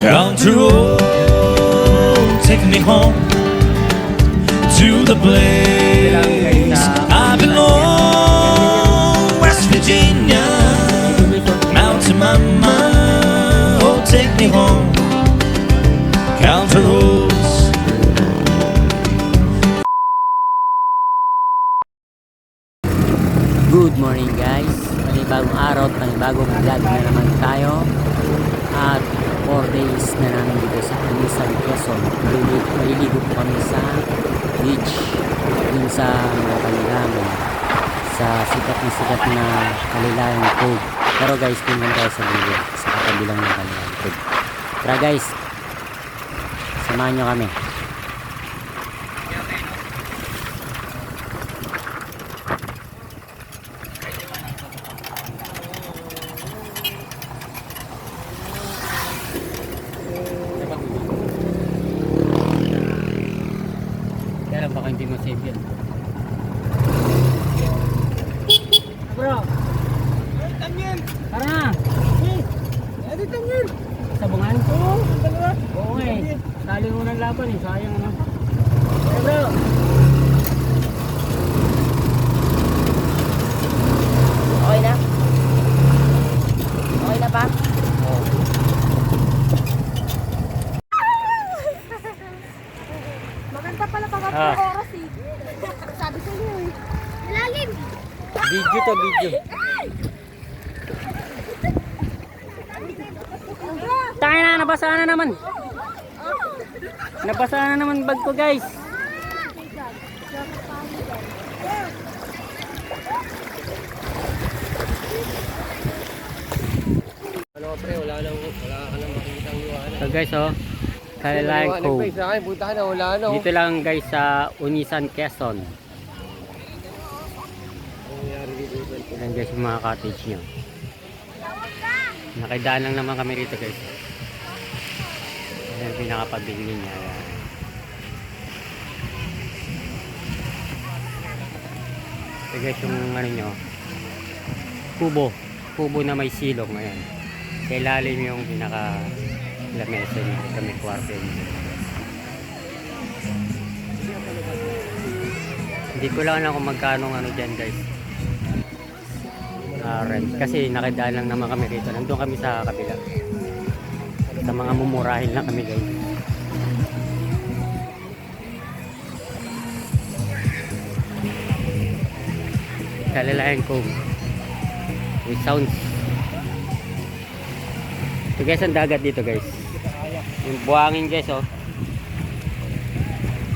Country road, take me home to the place I belong, West Virginia, Mountain Mama. Oh, take me home, country roads. Good morning guys Panibagong araw at panibagong vlog na naman tayo At 4 days na namin dito sa Anisan, Quezon. Maliligo, maliligo po kami sa beach Dun sa Malacanang Sa sikat na sikat na Kalilayang Cove Pero guys, tingnan tayo sa gilid Sa katabilang ng Kalilayang Cove Tara guys Samahan nyo kami baka hindi mo save yan Bro Tara na Sabungan? Oo, Oo nga eh. Tali mo ng laban eh. Sayang ano. Eh bro. Okay na? Okay na pa? Oo. Maganda pala pag Ah. oras eh. Sabi ko yun eh. Lalim! Video to video. Tayo na, nabasa na naman. Nabasa na naman bag ko guys. Ano pre, wala nang wala ka nang makikitang liwanag. So guys oh. Pre, Cove. oh. Dito lang guys sa Unisan, Quezon. Pre? Yan guys yung mga cottage nyo. Nakidaan lang naman kami rito guys. Yan yung pinakapabili niya. Ayan. Ito guys yung ano nyo. Kubo. Kubo na may silong. Ayan. Sa ilalim yung pinaka lamesa niya. May kwarto niya. Hindi ko lang alam kung magkano ano dyan guys ah, rent. Kasi nakidaan lang naman kami rito. Nandun kami sa kabila. Sa mga mumurahin lang kami guys. Kalalayan ko. With sounds. Ito guys ang dagat dito guys. Yung buhangin guys oh.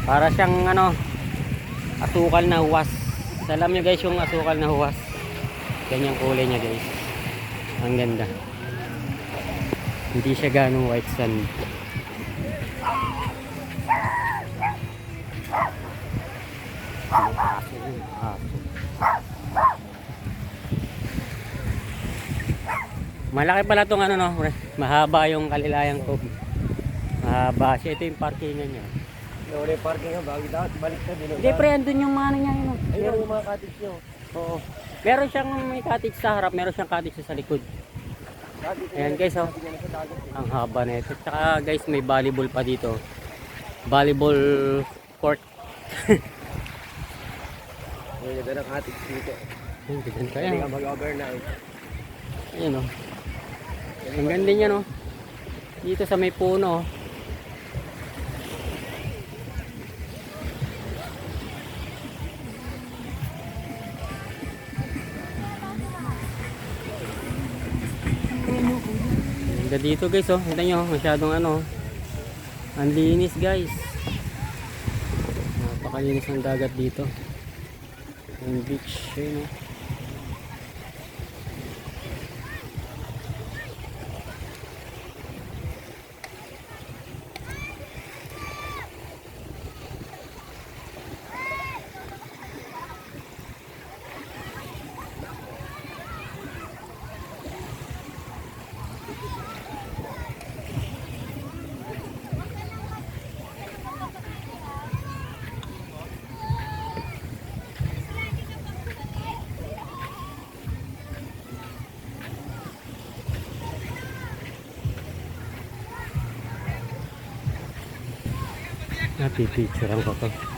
Para siyang ano asukal na huwas. Alam nyo guys yung asukal na huwas. Ganyang kulay niya guys. Ang ganda. Hindi siya ganong white sand. Malaki pala tong ano no, mahaba yung kalilayang ko. Mahaba siya. Ito yung parkingan niya. Yung parking nga, bago dapat balik na din. Hindi pre, andun yung mga ano niya yun. oh. Ayun yung mga cottage nyo. Oo. Meron siyang may cottage sa harap, meron siyang cottage sa likod. Ayan guys oh. Ang haba na ito. Tsaka guys, may volleyball pa dito. Volleyball court. Ayun, ganda ng cottage dito. Ayun, ganyan Kaya kaya. ka mag-overnight. Ayun oh. Ang ganda niya no. Dito sa may puno. Oh. Ang ganda dito guys oh. Kita nyo, masyadong ano. Ang linis guys. Napakalinis ang dagat dito. Yung beach. Ayun oh. Napipicturean ko to.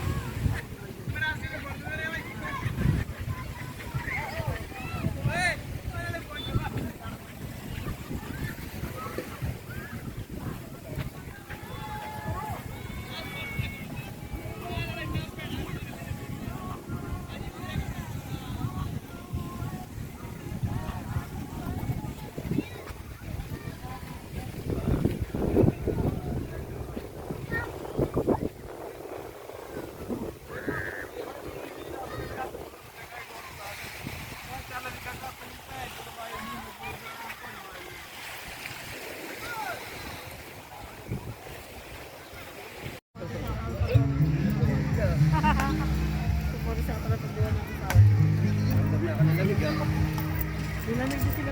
sa pagkakataon ng tao. Nilamig din sila.